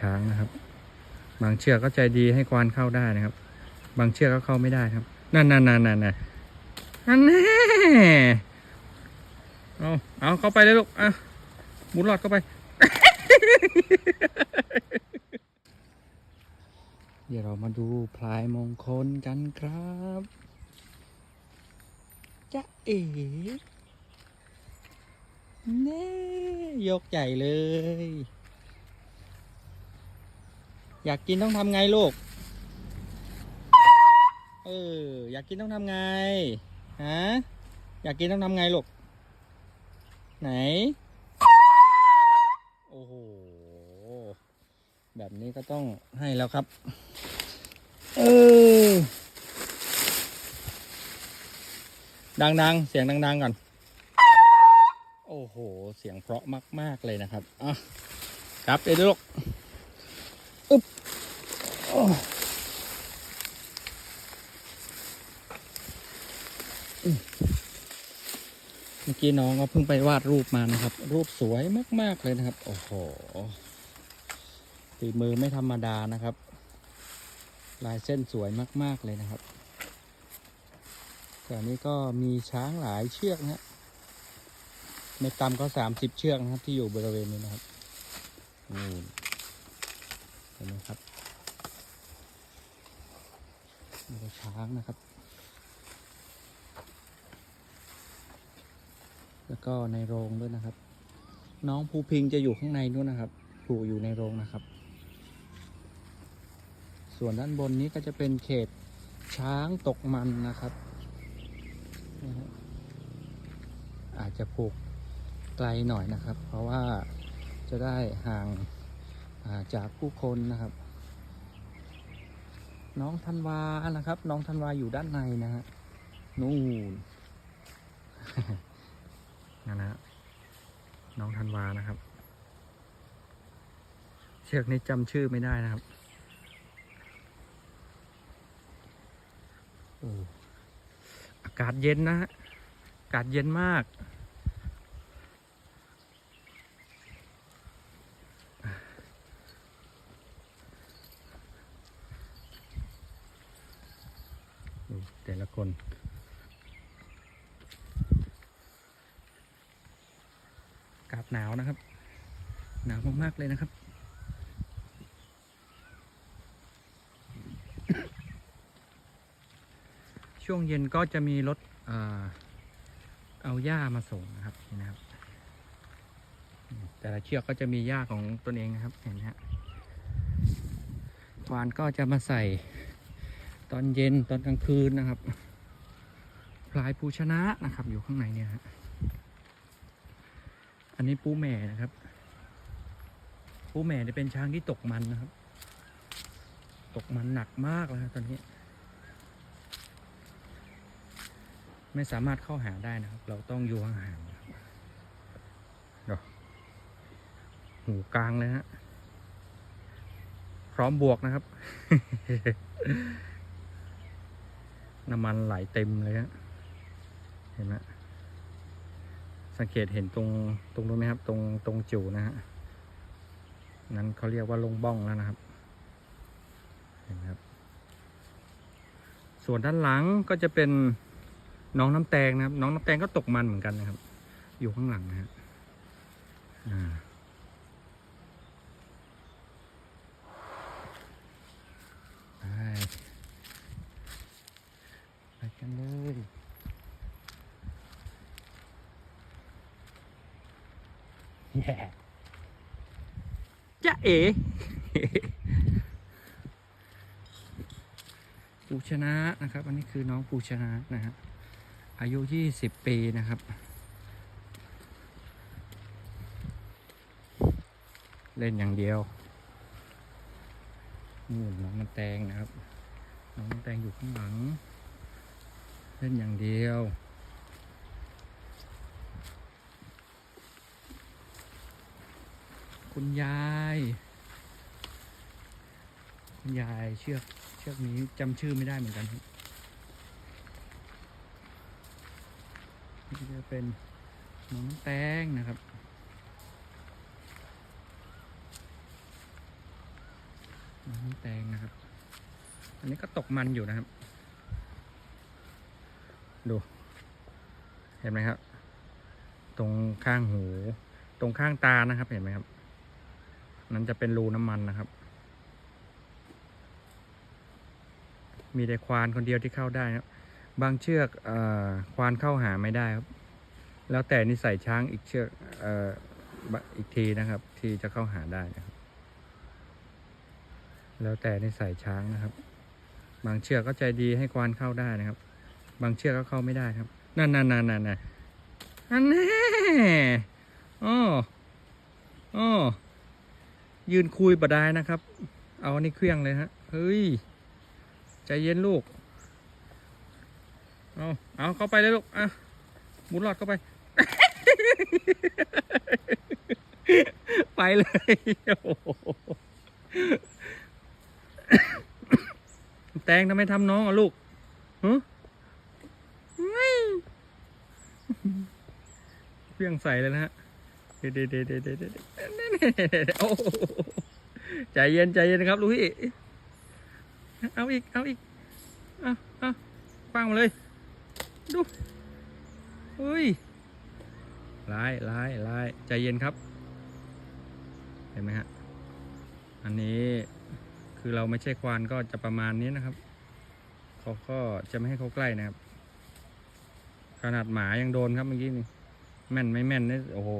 ช้างนะครับ บางเชือกก็ใจดีให้ควานเข้าได้นะครับ บางเชือกก็เข้าไม่ได้ครับ นั่นนั่นนั่นนั่นนั่นนั่นแน่เอาเอาเข้าไปเลยลูกอะหมุนหลอดเข้าไปเดี๋ยวเรามาดูพลายมงคลกันครับจะเอ๋เน่ยกใหญ่เลย อยากกินต้องทำไงลูก เออ อยากกินต้องทำไง ฮะ อยากกินต้องทำไงลูก ไหน โอ้โห แบบนี้ก็ต้องให้แล้วครับ เออ ดังๆ เสียงดัง ๆ ก่อน โอ้โห เสียงเพราะมาก ๆ เลยนะครับ อะ ครับเดี๋ยวลูก อึ๊บโอ้อืม เมื่อกี้น้องก็เพิ่งไปวาดรูปมานะครับ รูปสวยมาก ๆ เลยนะครับ โอ้โหฝีมือไม่ธรรมดานะครับ ลายเส้นสวยมาก ๆ เลยนะครับแต่นี้ก็มีช้างหลายเชือกนะฮะไม่ต่ำก็สามสิบเชือกนะครับ ที่อยู่บริเวณนี้นะครับนี่เห็นไหมครับนี่ก็ช้างนะครับ แล้วก็ในโรงด้วยนะครับ น้องภูพิงจะอยู่ข้างในนู้นนะครับผูกอยู่ในโรงนะครับ ส่วนด้านบนนี้ก็จะเป็นเขตช้างตกมันนะครับ อาจจะผูกไกลหน่อยนะครับ เพราะว่าจะได้ห่างาจากผู้คนนะครับ น้องธันวานะครับ น้องธันวาอยู่ด้านในนะฮะนู่น นะฮะน้องธันวานะครับ เชือกนี้จำชื่อไม่ได้นะครับโอ้อากาศเย็นนะฮะอากาศเย็นมากดูแต่ละคน อา กาศหนาวนะครับ หนาวมากๆเลยนะครับ ช่วงเย็นก็จะมีรถเอาหญ้ามาส่งนะครับนี่นะครับ แต่ละเชือกก็จะมีหญ้าของตนเองนะครับเห็นไหมฮะควานก็จะมาใส่ตอนเย็นตอนกลางคืนนะครับ พลายภูชนะนะครับ อยู่ข้างในเนี่ยฮะ อันนี้ปูแม่นะครับ ปูแม่เนี่ยเป็นช้างที่ตกมันนะครับ ตกมันหนักมากแล้วตอนนี้ ไม่สามารถเข้าหาได้นะครับ เราต้องอยู่ห่างๆเดี๋ยวหูกลางเลยฮะพร้อมบวกนะครับ น้ำมันไหลเต็มเลยฮะเห็นไหม สังเกตเห็นตรงตรงนู้นไหมครับ ตรงตรงจิ๋วนะฮะนั้นเขาเรียกว่าลงบ้องแล้วนะครับเห็นไหมครับ ส่วนด้านหลังก็จะเป็นน้องน้ำแตงนะครับ น้องน้ำแตงก็ตกมันเหมือนกันนะครับ อยู่ข้างหลังนะฮะอ่าไปไปกันเลยแย่ จะเอ๋ปูชนะนะครับ อันนี้คือน้องปูชนะนะฮะอายุ20ปีนะครับ เล่นอย่างเดียวนี่น้องน้ำแตงนะครับ น้องน้ำแตงอยู่ข้างหลัง เล่นอย่างเดียว คุณยาย คุณยายเชือกเชือกนี้จำชื่อไม่ได้เหมือนกันนี่จะเป็นน้องแตงนะครับน้ำแตงนะครับ อันนี้ก็ตกมันอยู่นะครับ ดู เห็นไหมครับ ตรงข้างหู ตรงข้างตานะครับ เห็นไหมครับ นั้นจะเป็นรูน้ำมันนะครับ มีแต่ควานคนเดียวที่เข้าได้ครับ บางเชือกอควานเข้าหาไม่ได้ครับ แล้วแต่นิสัยช้างอีกเชือกออีกทีนะครับ ที่จะเข้าหาได้นะครับ แล้วแต่นิสัยช้างนะครับ บางเชือกก็ใจดีให้ควานเข้าได้นะครับ บางเชือกก็เข้าไม่ได้ครับ นั่นนั่นนั่นนั่นนั่นอันแน่อ้ออ้อ ยืนคุยบดได้นะครับ เอานนี้เครื่องเลยฮะ เฮ้ย ใจเย็นลูก เอาเอาเข้าไปเลยลูก อะหมุนหลอดเข้าไป ไปเลยโอ้โหแตงทำไมทำน้องอะลูกฮะไม่เพียงใส่เลยนะฮะ เด็ดเด็ดเด็ดเด็ด โอ้ใจเย็นใจเย็นนะครับลูกพี่ เอาอีก เอาอีก เอาเอาฟังมาเลย ดูเฮ้ยร้ายร้ายร้ายใจเย็นครับ เห็นไหมฮะ อันนี้คือเราไม่ใช่ควานก็จะประมาณนี้นะครับ เขาก็จะไม่ให้เขาใกล้นะครับ ขนาดหมายังโดนครับเมื่อกี้นี่ แม่นไม่แม่นนี่โอ้โห